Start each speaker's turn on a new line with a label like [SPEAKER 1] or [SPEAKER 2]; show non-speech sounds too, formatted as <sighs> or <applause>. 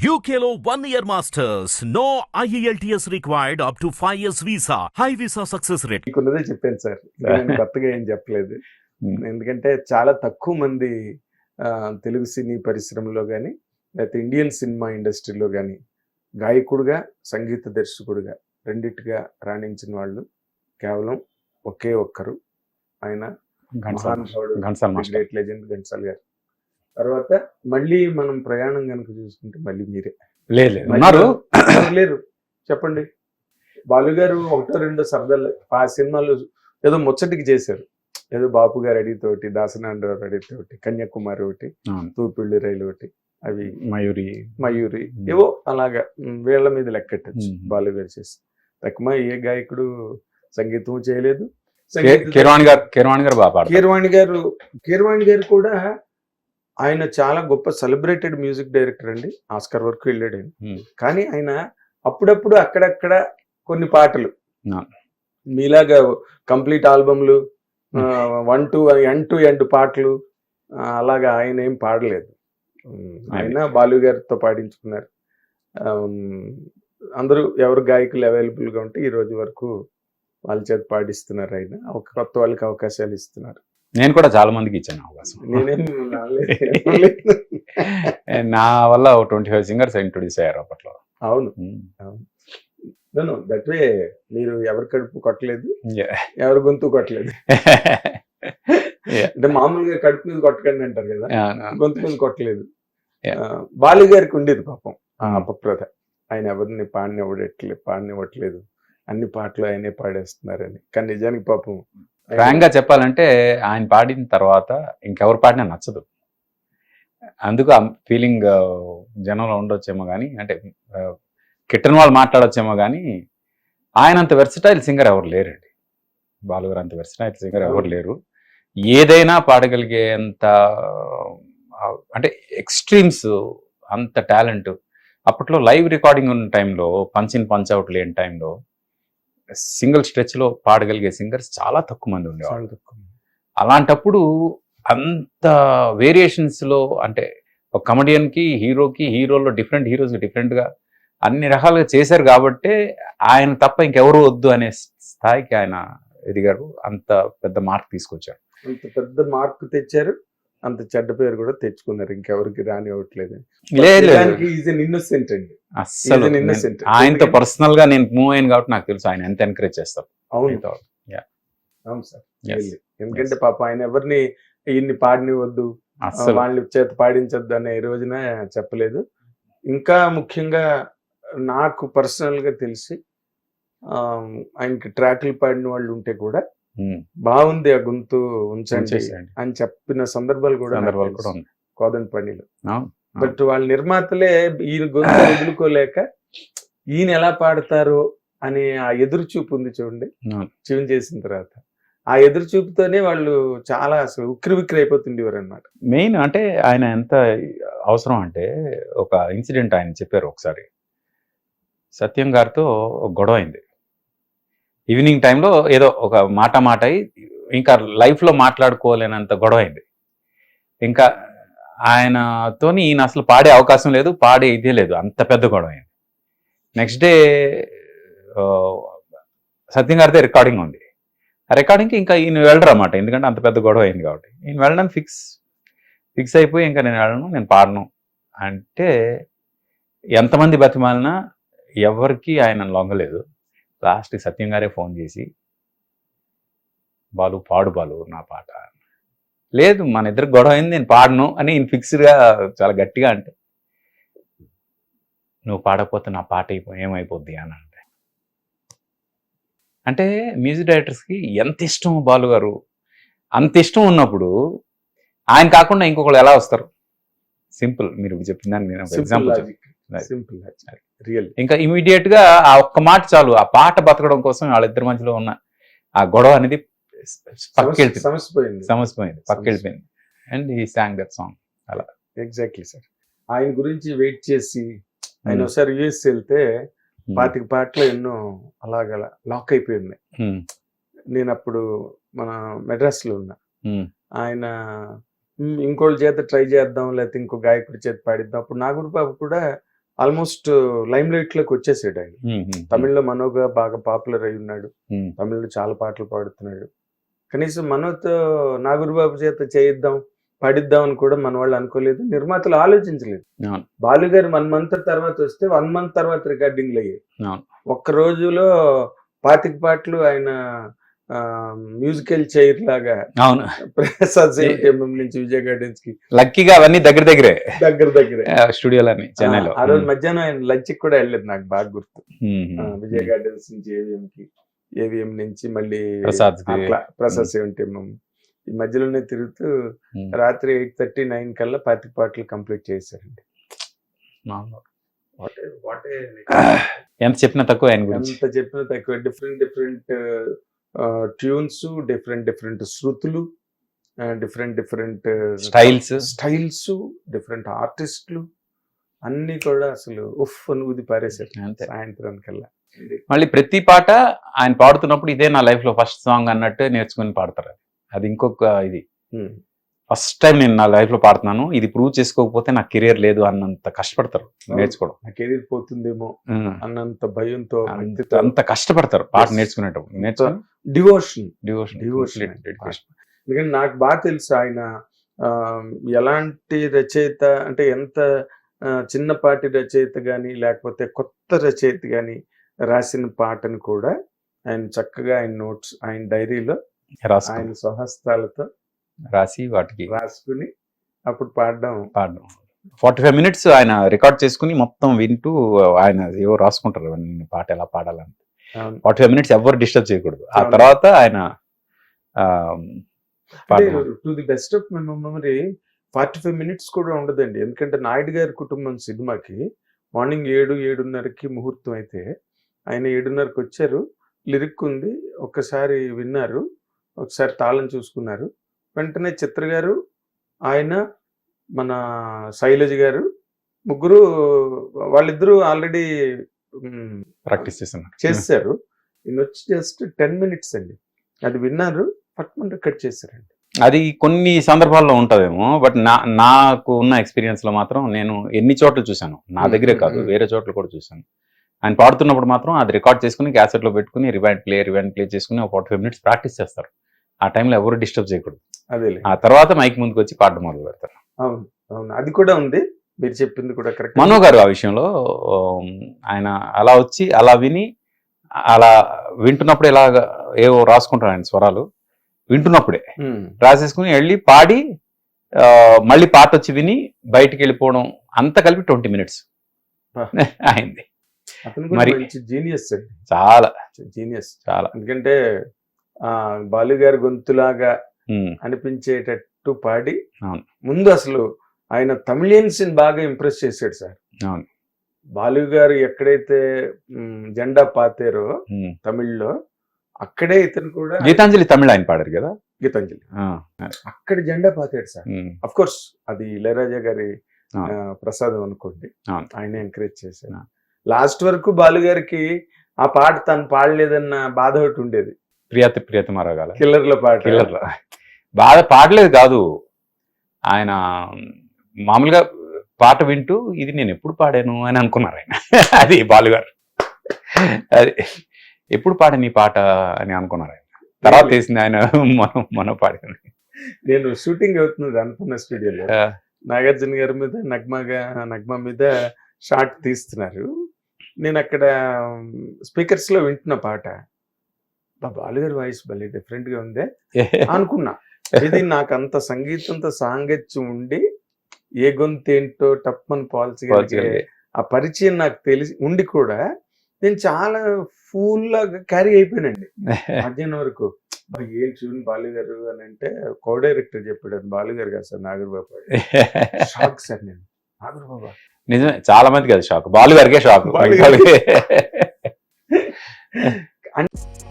[SPEAKER 1] One year masters. No E IELTS required up to 5 years visa. High visa success rate.
[SPEAKER 2] మీకున్నదే చెప్పాను sir <laughs> కొత్తగా ఏం చెప్పలేదు ఎందుకంటే చాలా తక్కువ మంది ఆ, తెలుగు సినీ పరిశ్రమలో కానీ లేకపోతే ఇండియన్ సినిమా ఇండస్ట్రీలో కానీ గాయకుడుగా సంగీత దర్శకుడుగా రెండిటిగా రాణించిన వాళ్ళు కేవలం ఒకే ఒక్కరు ఆయన
[SPEAKER 3] ఘంటసాల
[SPEAKER 2] లెజెండ్ ఘంటసాల్ గారు తర్వాత మళ్ళీ మనం ప్రయాణం కనుక చూసుకుంటే మళ్ళీ మీరే.
[SPEAKER 3] లేదు ఉన్నారు.
[SPEAKER 2] లేరు చెప్పండి. బాలు గారు ఒకటో రెండో సరదాలు. ఆ సినిమాలు ఏదో ముచ్చటికి చేశారు. ఏదో బాపు గారు అడిగితోటి దాసనాండరావు అడిగితోటి కన్యాకుమారి ఒకటి
[SPEAKER 3] అవును.
[SPEAKER 2] తూర్పిళ్ళి రైలు ఒకటి అవి
[SPEAKER 3] మయూరి.
[SPEAKER 2] మయూరి. ఏవో అలాగా. వీళ్ళ మీద లెక్కెట్టచ్చు
[SPEAKER 3] Hmm.
[SPEAKER 2] బాలు గారు చేసి. తక్కువ ఏ గాయకుడు సంగీతం చేయలేదు.
[SPEAKER 3] కీరవాణి గారు కీరవాణి గారు బాగా
[SPEAKER 2] కీరవాణి గారు కీరవాణి గారు కూడా ఆయన చాలా గొప్ప సెలబ్రేటెడ్ మ్యూజిక్ డైరెక్టర్ అండి. ఆస్కర్ వరకు వెళ్ళాడు
[SPEAKER 3] Hmm.
[SPEAKER 2] కానీ ఆయన అప్పుడప్పుడు అక్కడక్కడ కొన్ని పాటలు. మీలాగా complete ఆల్బమ్లు one to end to end పాటలు అలాగా ఆయన ఏం పాడలేదు. ఆయన బాలు గారితో పాడించుకున్నారు. అందరూ ఎవరు గాయకులు available గా ఉంటే ఈ రోజు వరకు వాళ్ళ చేత పాడిస్తున్నారు ఆయన. ఒక కొత్త వాళ్ళకి అవకాశాలు ఇస్తున్నారు.
[SPEAKER 3] నేను కూడా చాలా మందికి ఇచ్చాను అవకాశం. నా వల్ల ట్వంటీ ఫైవ్ సింగర్స్ ఇంట్రొడ్యూస్ అయ్యారు అప్పట్లో
[SPEAKER 2] అవును. దట్ వే మీరు ఎవరి కడుపు కొట్టలేదు. ఎవరి గొంతు కొట్టలేదు. అంటే మామూలుగా కడుపు మీద కొట్టకండి అంటారు కదా. గొంతు మీద కొట్టలేదు
[SPEAKER 3] Yeah.
[SPEAKER 2] ఆ, బాలు గారికి ఉండేది పాపం ఆ
[SPEAKER 3] Hmm.
[SPEAKER 2] అపప్రద ఆయన ఎవరిని పాడినివ్వడట్లేదు పాడినివ్వట్లేదు అన్ని పాటలు ఆయనే పాడేస్తున్నారని కానీ నిజానికి పాపం
[SPEAKER 3] ఫ్రాంక్గా చెప్పాలంటే ఆయన పాడిన తర్వాత ఇంకెవరు పాడినా నచ్చదు. అందుకు ఆ ఫీలింగ్ జనంలో ఉండొచ్చేమో కానీ అంటే కిట్టని వాళ్ళు మాట్లాడొచ్చేమో కానీ ఆయన అంత వెర్సటైల్ సింగర్ ఎవరు లేరండి. బాలుగారు అంత వెర్సటైల్ సింగర్ ఎవరు లేరు. ఏదైనా పాడగలిగే అంత ఆ, అంటే ఎక్స్ట్రీమ్స్ అంత టాలెంట్ అప్పట్లో లైవ్ రికార్డింగ్ ఉన్న టైంలో పంచ్ ఇన్ పంచ్ అవుట్ లేని టైంలో సింగిల్ స్ట్రెచ్లో పాడగలిగే సింగర్స్ చాలా తక్కువ మంది ఉండేవాళ్ళు. అలాంటప్పుడు అంత వేరియేషన్స్లో అంటే ఒక కమెడియన్కి హీరోకి హీరోలో డిఫరెంట్ హీరోస్ డిఫరెంట్గా అన్ని రకాలుగా చేశారు కాబట్టి ఆయన తప్ప ఇంకెవరు వద్దు అనే స్థాయికి ఆయన ఎదిగారు. అంత పెద్ద మార్క్ తీసుకొచ్చారు.
[SPEAKER 2] అంత పెద్ద మార్కు తెచ్చారు. అంత చెడ్డ పేరు కూడా తెచ్చుకున్నారు. ఇంకెవరికి రాని అవ్వట్లేదు ఇన్నోసెంట్ అండి.
[SPEAKER 3] ఆయనతో పర్సనల్గా నేను మూవ్ అయ్యాను కాబట్టి నాకు తెలుసు. ఆయన ఎంత ఎంకరేజ్ చేస్తారు.
[SPEAKER 2] అవును. అవును సార్. ఎందుకంటే పాప ఆయన ఎవరిని ఈయన్ని పాడినివద్దు
[SPEAKER 3] అస్సలు.
[SPEAKER 2] వాళ్ళని చేత పాడించొద్దు అనే ఈ రోజున చెప్పలేదు. ఇంకా ముఖ్యంగా నాకు పర్సనల్గా తెలిసి ఆ, ఆయనకి ట్రాక్లు పాడిన వాళ్ళు ఉంటే కూడా బాగుంది ఆ గొంతు ఉంచండి. అని చెప్పిన సందర్భాలు కూడా
[SPEAKER 3] సందర్భాలు
[SPEAKER 2] తెలుసు.
[SPEAKER 3] కూడా ఉన్నాయి
[SPEAKER 2] కోదండ పనిలో
[SPEAKER 3] అవును.
[SPEAKER 2] బట్ వాళ్ళ నిర్మాతలే ఈయన గొంతు <laughs> వదులుకోలేక ఈయన ఎలా పాడతారో అనే ఆ ఎదురు చూపు ఉంది చూడండి. ట్యూన్ చేసిన తర్వాత ఆ ఎదురు చూపుతోనే వాళ్ళు చాలా అసలు ఉక్కిరి బిక్కిరి అయిపోతుండేవారు అనమాట
[SPEAKER 3] మెయిన్ అంటే ఆయన ఎంత అవసరం అంటే ఒక ఇన్సిడెంట్ ఆయన చెప్పారు ఒకసారి సత్యం గారితో గొడవ అయింది ఈవినింగ్ టైంలో ఏదో ఒక మాట మాట అయి ఇంకా లైఫ్లో మాట్లాడుకోలేనంత గొడవ అయింది ఇంకా ఆయనతోని ఈయన అసలు పాడే అవకాశం లేదు పాడే ఇదే లేదు అంత పెద్ద గొడవ అయింది నెక్స్ట్ డే సత్యం గారితో రికార్డింగ్ ఉంది. ఆ రికార్డింగ్కి ఇంకా ఈయన వెళ్ళరు అన్నమాట ఎందుకంటే అంత పెద్ద గొడవ అయింది కాబట్టి. ఈయన వెళ్ళడం ఫిక్స్ ఫిక్స్ అయిపోయి ఇంకా నేను వెళ్ళను నేను పాడను. అంటే ఎంతమంది బతిమాలినా ఎవరికి ఆయన లొంగలేదు. లాస్ట్ సత్యం గారే ఫోన్ చేసి బాలు పాడు బాలు నా పాట. లేదు మన ఇద్దరు గొడవ అయింది నేను పాడను అని ఈయన ఫిక్స్డ్గా చాలా గట్టిగా అంటే నువ్వు పాడకపోతే నా పాట అయిపో ఏమైపోద్ది? అని అంటే. అంటే మ్యూజిక్ డైరెక్టర్స్కి ఎంత ఇష్టం బాలు గారు? అంత ఇష్టం ఉన్నప్పుడు ఆయన కాకుండా ఇంకొకళ్ళు ఎలా వస్తారు? సింపుల్ మీరు చెప్పిన దానికి నేను ఎగ్జాంపుల్
[SPEAKER 2] సింపుల్ రియల్
[SPEAKER 3] ఇంకా ఇమీడియట్గా ఆ ఒక్క మాట చాలు. ఆ పాట బతకడం కోసం వాళ్ళిద్దరి మధ్యలో ఉన్న ఆ గొడవ అనేది పక్కెళ్ళిపోయింది
[SPEAKER 2] సమస్య పోయింది
[SPEAKER 3] సమస్య పోయింది పక్కెళ్ళిపోయింది అండ్ ఈ song that song
[SPEAKER 2] exactly sir ఆయన గురించి వెయిట్ చేసి ఆయన
[SPEAKER 3] Hmm.
[SPEAKER 2] ఒకసారి యుఎస్ వెళ్తే పాతిక పాటలు ఎన్నో అలాగ లాక్ అయిపోయి ఉన్నాయి నేను అప్పుడు మన మెడ్రాస్లో ఉన్నా ఆయన "మ్, ఇంకోళ్ళ చేత ట్రై చేద్దాం లేకపోతే ఇంకో గాయకుడి చేత పాడిద్దాం. అప్పుడు నాగూర్ బాబు కూడా ఆల్మోస్ట్ లైమ్ లైట్లోకి వచ్చేసాడు ఆయన. తమిళ్ళో మనోగా బాగా పాపులర్ అయి ఉన్నాడు. తమిళ్ళో చాలా పాటలు పాడుతున్నాడు. కనీసం మనోతో నాగురుబాబు చేత చేయిద్దాం పాడిద్దాం అని కూడా మన వాళ్ళు అనుకోలేదు. నిర్మాతలు ఆలోచించలేదు. బాలు గారు వన్ మంత్ తర్వాత వస్తే వన్ మంత్ తర్వాత రికార్డింగ్లు అయ్యాయి. ఒక్క రోజులో పాతిక పాటలు ఆయన మ్యూజికల్ చైర్ లాగా
[SPEAKER 3] అవును.
[SPEAKER 2] ప్రసాద్ ఎంఎం నుంచి విజయ్ గార్డెన్స్కి
[SPEAKER 3] లక్కీగా అవన్నీ దగ్గర దగ్గరే.
[SPEAKER 2] దగ్గర దగ్గరే.
[SPEAKER 3] స్టూడియోలని చెన్నైలో.
[SPEAKER 2] ఆ రోజు మధ్యాహ్నం ఆయన లంచ్ కూడా వెళ్ళలేదు నాకు బాగా గుర్తు. విజయ్ గార్డెన్స్ నుంచి ఏవిఎం కి ఏవిఎం నుంచి మళ్ళీ
[SPEAKER 3] ప్రసాద్
[SPEAKER 2] ప్రసాద్ సెవెంటీ ఈ మధ్యలోనే తిరుగుతూ. రాత్రి ఎయిట్ థర్టీ నైన్ కల్లా పాతిక పాటలు కంప్లీట్ చేశారండి. <sighs>
[SPEAKER 3] ఎంత చెప్పినా తక్కువ
[SPEAKER 2] ఎంత చెప్పినా తక్కువ different different tunes different different శృతులు different different
[SPEAKER 3] styles
[SPEAKER 2] styles different ఆర్టిస్టులు అన్ని కూడా అసలు ఉఫ్ అని ఊది సాయంత్రం కల్లా
[SPEAKER 3] మళ్ళీ ప్రతి పాట ఆయన పాడుతున్నప్పుడు ఇదే నా లైఫ్లో ఫస్ట్ సాంగ్ అన్నట్టు నేర్చుకుని పాడతారు అది. ఇంకొక ఇది. ఫస్ట్ టైం నేను నా లైఫ్లో పాడుతున్నాను. ఇది ప్రూవ్ చేసుకోకపోతే నా కెరియర్ లేదు అన్నంత కష్టపడతారు నేర్చుకోవడం.
[SPEAKER 2] నా కెరీర్ పోతుందేమో. అన్నంత భయంతో
[SPEAKER 3] అంత కష్టపడతారు పాట. నేర్చుకునేటప్పుడు. నేర్చుకుని
[SPEAKER 2] డివోషన్
[SPEAKER 3] డివోషన్
[SPEAKER 2] Devotion. ఎందుకంటే నాకు బాగా తెలుసు ఆయన ఎలాంటి రచయిత అంటే ఎంత చిన్నపాటి రచయిత కానీ లేకపోతే కొత్త రచయిత కానీ రాసిన పాటను కూడా ఆయన చక్కగా ఆయన నోట్స్ ఆయన డైరీలో ఆయన స్వహస్తాలతో
[SPEAKER 3] రాసి వాటికి
[SPEAKER 2] రాసుకుని అప్పుడు పాడడం.
[SPEAKER 3] పాడడం. ఫార్టీ ఫైవ్ మినిట్స్ ఆయన రికార్డ్ చేసుకుని మొత్తం వింటూ ఆయన ఏవో రాసుకుంటారు పాట ఎలా పాడాలని. ఫార్టీ ఫైవ్ మినిట్స్ ఎవరు డిస్టర్బ్ చేయకూడదు. ఆ. తర్వాత ఆయన.
[SPEAKER 2] To the best of my memory forty five minutes కూడా ఉండదండి. ఎందుకంటే నాయుడు గారి కుటుంబం సినిమాకి మార్నింగ్ ఏడు ఏడున్నరకి ముహూర్తం అయితే ఆయన ఏడున్నరకి వచ్చారు. లిరిక్ ఉంది. ఒక్కసారి విన్నారు. ఒకసారి తాళం చూసుకున్నారు. వెంటనే చిత్ర గారు ఆయన మన శైలజ గారు ముగ్గురు వాళ్ళిద్దరూ ఆల్రెడీ
[SPEAKER 3] ప్రాక్టీస్ చేస్తున్నారు.
[SPEAKER 2] చేశారు. ఈయన వచ్చి జస్ట్ టెన్ మినిట్స్ అండి. అది విన్నారు పట్టుకుంటే కట్ చేశారండి.
[SPEAKER 3] అది కొన్ని సందర్భాల్లో ఉంటదేమో బట్ నా నాకు ఉన్న ఎక్స్పీరియన్స్లో మాత్రం నేను ఎన్ని చోట్ల చూశాను? నా దగ్గరే కాదు. వేరే చోట్ల కూడా చూశాను. ఆయన పాడుతున్నప్పుడు మాత్రం అది రికార్డ్ చేసుకుని క్యాసెట్లో పెట్టుకుని రివైండ్ ప్లే రివైండ్ ప్లే చేసుకుని ఒక ఫార్టీ ఫైవ్ మినిట్స్ ప్రాక్టీస్ చేస్తారు. ఆ టైంలో ఎవరు డిస్టర్బ్ చేయకూడదు.
[SPEAKER 2] అదేలే.
[SPEAKER 3] ఆ తర్వాత మైక్ ముందుకు వచ్చి పాడడం మొదలు పెడతారు.
[SPEAKER 2] అవును అవును. అది కూడా ఉంది. మీరు చెప్పింది కూడా కరెక్ట్
[SPEAKER 3] మనో గారు ఆ విషయంలో ఆయన అలా వచ్చి అలా విని అలా వింటున్నప్పుడు ఇలా ఏవో రాసుకుంటారు ఆయన స్వరాలు వింటున్నప్పుడే. రాసేసుకుని వెళ్ళి పాడి మళ్ళీ పాట వచ్చి విని బయటికి వెళ్ళిపోవడం అంతా కలిపి ట్వంటీ మినిట్స్. <laughs> అయింది. మరి-
[SPEAKER 2] జీనియస్
[SPEAKER 3] చాలా.
[SPEAKER 2] జీనియస్
[SPEAKER 3] చాలా.
[SPEAKER 2] ఎందుకంటే బాలు గారి గొంతులాగా అనిపించేటట్టు పాడి
[SPEAKER 3] అవును.
[SPEAKER 2] ముందు అసలు ఆయన తమిళియన్స్ని బాగా ఇంప్రెస్ చేశాడు సార్.
[SPEAKER 3] అవును.
[SPEAKER 2] బాలు గారు ఎక్కడైతే జెండా పాతారో. తమిళ్ళో అక్కడే ఇతను కూడా
[SPEAKER 3] గీతాంజలి తమిళ ఆయన పాడారు కదా?
[SPEAKER 2] గీతాంజలి. అక్కడ జెండా పాతాడు సార్. అఫ్ కోర్స్ అది ఇళయరాజా గారి ప్రసాదం అనుకోండి. ఆయన ఎంకరేజ్ చేశారు
[SPEAKER 3] ఆ.
[SPEAKER 2] లాస్ట్ వరకు బాలు గారికి ఆ పాట తను పాడలేదన్న బాధ ఒకటి ఉండేది.
[SPEAKER 3] ప్రియతి ప్రియతి మరగాల
[SPEAKER 2] కిల్లర్ల పాట.
[SPEAKER 3] కిల్లర్ బాగా పాడలేదు కాదు. ఆయన మామూలుగా పాట వింటూ ఇది నేను ఎప్పుడు పాడాను అని అనుకున్నారు ఆయన. <laughs> అది బాలుగారు అది ఎప్పుడు పాడాను ఈ పాట అని అనుకున్నారు ఆయన. తర్వాత తెలిసింది ఆయన మనం మనం పాడింది
[SPEAKER 2] నేను షూటింగ్ అవుతున్నది అన్నపూర్ణ స్టూడియోలో. నాగార్జున గారి మీద నగ్మగా నగ్మ మీద షార్ట్ తీస్తున్నారు. నేను అక్కడ స్పీకర్స్లో వింటున్న పాట. బాలుగారి వాయిస్ భలే డిఫరెంట్గా ఉందే <laughs> అనుకున్నా. ఇది నాకు అంత సంగీతంతో సాంగత్యం ఉండి ఏ గొంతు ఏంటో టప్మని పోల్చగలిగే. ఆ పరిచయం నాకు తెలిసి ఉండి కూడా నేను చాలా ఫుల్గా క్యారీ అయిపోయానండి. <laughs> మధ్యాహ్నం వరకు "అబ్బా, ఏం చూడండి బాలు గారు అని అంటే కో డైరెక్టర్ చెప్పాడు "అది బాలు గారు కాదు సార్ నాగర్బాబు <laughs> షాక్ సార్ నేను. నాగర్బాబా
[SPEAKER 3] నిజమే చాలా మందికి అది షాక్. బాలు గారికే షాక్.
[SPEAKER 2] బాలు గారికి. <laughs>